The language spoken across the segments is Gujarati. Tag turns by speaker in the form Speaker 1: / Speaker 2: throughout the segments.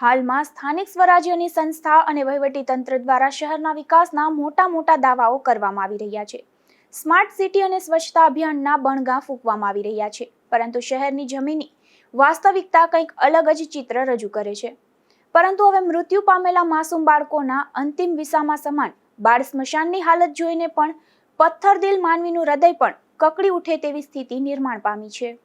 Speaker 1: હાલમાં સ્થાનિક સ્વરાજ્યની સંસ્થા અને વહીવટીતંત્ર દ્વારા શહેરના વિકાસના મોટા મોટા દાવાઓ કરવામાં આવી રહ્યા છે. સ્માર્ટ સિટી અને સ્વચ્છતા અભિયાનના બણગા ફૂંકવામાં આવી રહ્યા છે, પરંતુ શહેરની જમીની વાસ્તવિકતા કંઈક અલગ જ ચિત્ર રજૂ કરે છે. પરંતુ હવે મૃત્યુ પામેલા માસૂમ બાળકોના અંતિમ વિસામાં સમાન બાળ સ્મશાનની હાલત જોઈને પણ પથ્થરદિલ માનવીનું હૃદય પણ કકડી ઉઠે તેવી સ્થિતિ નિર્માણ પામી છે.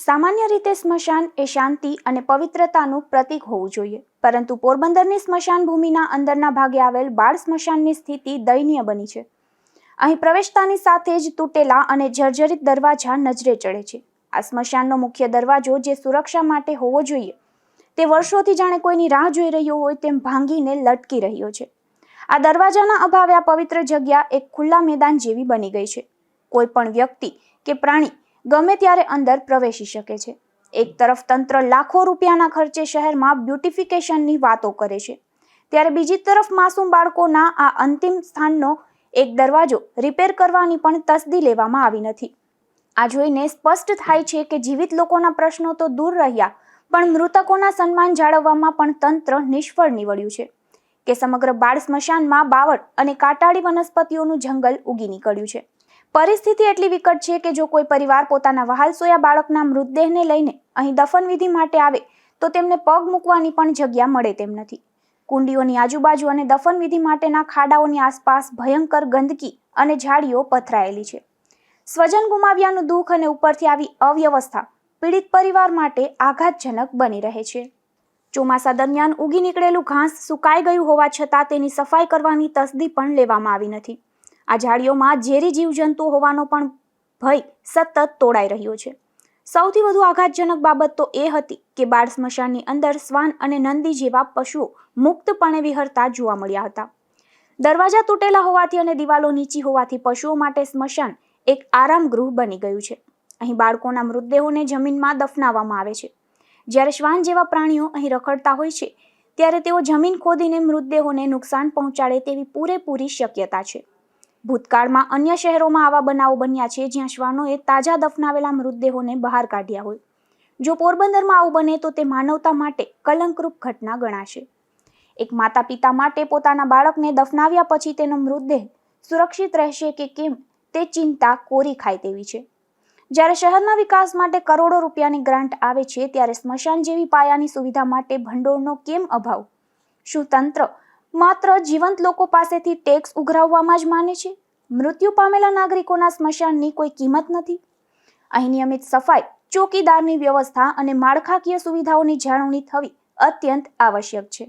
Speaker 1: સામાન્ય રીતે સ્મશાન એ શાંતિ અને પવિત્રતાનું પ્રતીક હોવું જોઈએ. પરંતુ પોરબંદરની સ્મશાન ભૂમિના અંદરના ભાગે આવેલ બાળ સ્મશાનની સ્થિતિ દયનીય બની છે. અહીં પ્રવેશતાની સાથે જ તૂટેલા અને જર્જરિત દરવાજા નજરે ચડે છે. આ સ્મશાનનો મુખ્ય દરવાજો જે સુરક્ષા માટે હોવો જોઈએ, તે વર્ષોથી જાણે કોઈની રાહ જોઈ રહ્યો હોય તેમ ભાંગીને લટકી રહ્યો છે. આ દરવાજાના અભાવે આ પવિત્ર જગ્યા એક ખુલ્લા મેદાન જેવી બની ગઈ છે. કોઈ પણ વ્યક્તિ કે પ્રાણી ગમે ત્યારે અંદર પ્રવેશી શકે છે. એક તરફ તંત્ર લાખો રૂપિયાના ખર્ચે શહેરમાં બ્યુટિફિકેશનની વાતો કરે છે. ત્યારે બીજી તરફ માસૂમ બાળકોના આ અંતિમ સ્થાનનો એક દરવાજો રિપેર કરવાની પણ તસદી લેવામાં આવી નથી. આ જોઈને સ્પષ્ટ થાય છે કે જીવિત લોકોના પ્રશ્નો તો દૂર રહ્યા, પણ મૃતકોના સન્માન જાળવવામાં પણ તંત્ર નિષ્ફળ નીવડ્યું છે. કે સમગ્ર બાળ સ્મશાનમાં બાવળ અને કાટાળી વનસ્પતિઓનું જંગલ ઉગી નીકળ્યું છે. પરિસ્થિતિ એટલી વિકટ છે કે જો કોઈ પરિવાર પોતાના વહાલસોયા બાળકના મૃતદેહને લઈને અહીં દફનવિધિ માટે આવે, તો તેમને પગ મૂકવાની પણ જગ્યા મળે તેમ નથી. કુંડીઓની આજુબાજુ અને દફનવિધિ માટેના ખાડાઓની આસપાસ ભયંકર ગંદકી અને ઝાડીઓ પથરાયેલી છે. સ્વજન ગુમાવ્યાનું દુઃખ અને ઉપરથી આવી અવ્યવસ્થા પીડિત પરિવાર માટે આઘાતજનક બની રહે છે. ચોમાસા દરમિયાન ઉગી નીકળેલું ઘાસ સુકાઈ ગયું હોવા છતાં તેની સફાઈ કરવાની તસદી પણ લેવામાં આવી નથી. આ ઝાડીઓમાં ઝેરી જીવજંતુ હોવાનો પણ ભય સતત તોડાઈ રહ્યો છે. સૌથી વધુ આઘાતજનક બાબત તો એ હતી કે બાળ સ્મશાનની અંદર શ્વાન અને નંદી જેવા પશુઓ મુક્તપણે વિહરતા જોવા મળ્યા હતા. દરવાજા તૂટેલા હોવાથી અને દિવાલો નીચી હોવાથી પશુઓ માટે સ્મશાન એક આરામ ગૃહ બની ગયું છે. અહીં બાળકોના મૃતદેહોને જમીનમાં દફનાવવામાં આવે છે. જ્યારે શ્વાન જેવા પ્રાણીઓ અહીં રખડતા હોય છે, ત્યારે તેઓ જમીન ખોદીને મૃતદેહોને નુકસાન પહોંચાડે તેવી પૂરેપૂરી શક્યતા છે. ભૂતકાળમાં અન્ય શહેરોમાં આવા બનાવો બન્યા છે જ્યાં શ્વાનોએ તાજા દફનાવેલા મૃતદેહોને બહાર કાઢ્યા હોય. જો પોરબંદરમાં આવું બને તો તે માનવતા માટે કલંકરૂપ ઘટના ગણાશે. એક માતા પિતા માટે પોતાના બાળકને દફનાવ્યા પછી તેનો મૃતદેહ સુરક્ષિત રહેશે કે કેમ તે ચિંતા કોરી ખાય તેવી છે. જ્યારે શહેરના વિકાસ માટે કરોડો રૂપિયાની ગ્રાન્ટ આવે છે ત્યારે સ્મશાન જેવી પાયાની સુવિધા માટે ભંડોળનો કેમ અભાવ? શું તંત્ર માત્ર જીવંત લોકો પાસેથી ટેક્સ ઉઘરાવવામાં જ માને છે. મૃત્યુ પામેલા નાગરિકોના સ્મશાનની કોઈ કિંમત નથી. અહીં નિયમિત સફાઈ, ચોકીદારની વ્યવસ્થા અને માળખાકીય સુવિધાઓની જાળવણી થવી અત્યંત આવશ્યક છે.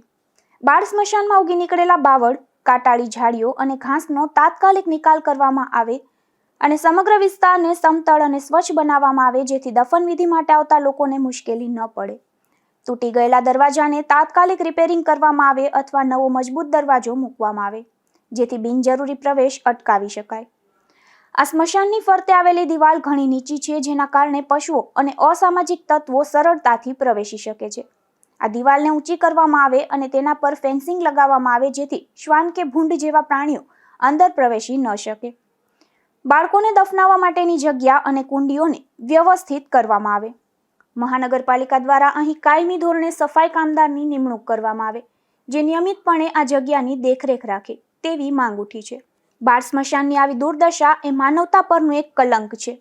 Speaker 1: બાળ સ્મશાનમાં ઉગી નીકળેલા બાવળ, કાટાળી ઝાડીઓ અને ઘાસનો તાત્કાલિક નિકાલ કરવામાં આવે અને સમગ્ર વિસ્તારને સમતળ અને સ્વચ્છ બનાવવામાં આવે જેથી દફનવિધિ માટે આવતા લોકોને મુશ્કેલી ન પડે. તૂટી ગયેલા દરવાજાને તાત્કાલિક રિપેરિંગ કરવામાં આવે અથવા નવો મજબૂત દરવાજો મૂકવામાં આવે, જેથી બિનજરૂરી પ્રવેશ અટકાવી શકાય. આ સ્મશાનની ફરતે આવેલી દિવાલ ઘણી નીચી છે, જેના કારણે પશુઓ અને અસામાજિક તત્વો સરળતાથી પ્રવેશી શકે છે. આ દિવાલને ઊંચી કરવામાં આવે અને તેના પર ફેન્સિંગ લગાવવામાં આવે, જેથી શ્વાન કે ભૂંડ જેવા પ્રાણીઓ અંદર પ્રવેશી ન શકે. બાળકોને દફનાવવા માટેની જગ્યા અને કુંડીઓને વ્યવસ્થિત કરવામાં આવે. મહાનગરપાલિકા દ્વારા અહીં કાયમી ધોરણે સફાઈ કામદારની નિમણૂક કરવામાં આવે, જે નિયમિતપણે આ જગ્યાની દેખરેખ રાખે તેવી માંગ ઉઠી છે. બાળ સ્મશાનની આવી દુર્દશા એ માનવતા પરનું એક કલંક છે.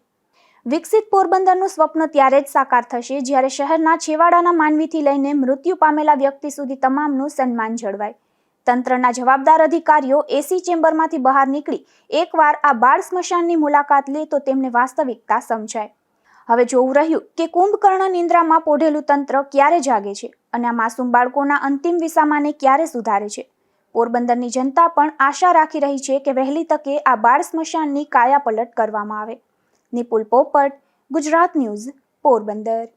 Speaker 1: વિકસિત પોરબંદરનું સ્વપ્ન ત્યારે જ સાકાર થશે જ્યારે શહેરના છેવાડાના માનવીથી લઈને મૃત્યુ પામેલા વ્યક્તિ સુધી તમામનું સન્માન જળવાય. તંત્રના જવાબદાર અધિકારીઓ એસી ચેમ્બરમાંથી બહાર નીકળી એકવાર આ બાળ સ્મશાનની મુલાકાત લે તો તેમને વાસ્તવિકતા સમજાય. હવે જોવું રહ્યું કે કુંભકર્ણ નિંદ્રામાં પોઢેલું તંત્ર ક્યારે જાગે છે અને આ માસૂમ બાળકોના અંતિમ વિસામાને ક્યારે સુધારે છે? પોરબંદરની જનતા પણ આશા રાખી રહી છે કે વહેલી તકે આ બાળ સ્મશાનની કાયાપલટ કરવામાં આવે. નિપુલ પોપટ, ગુજરાત ન્યૂઝ, પોરબંદર.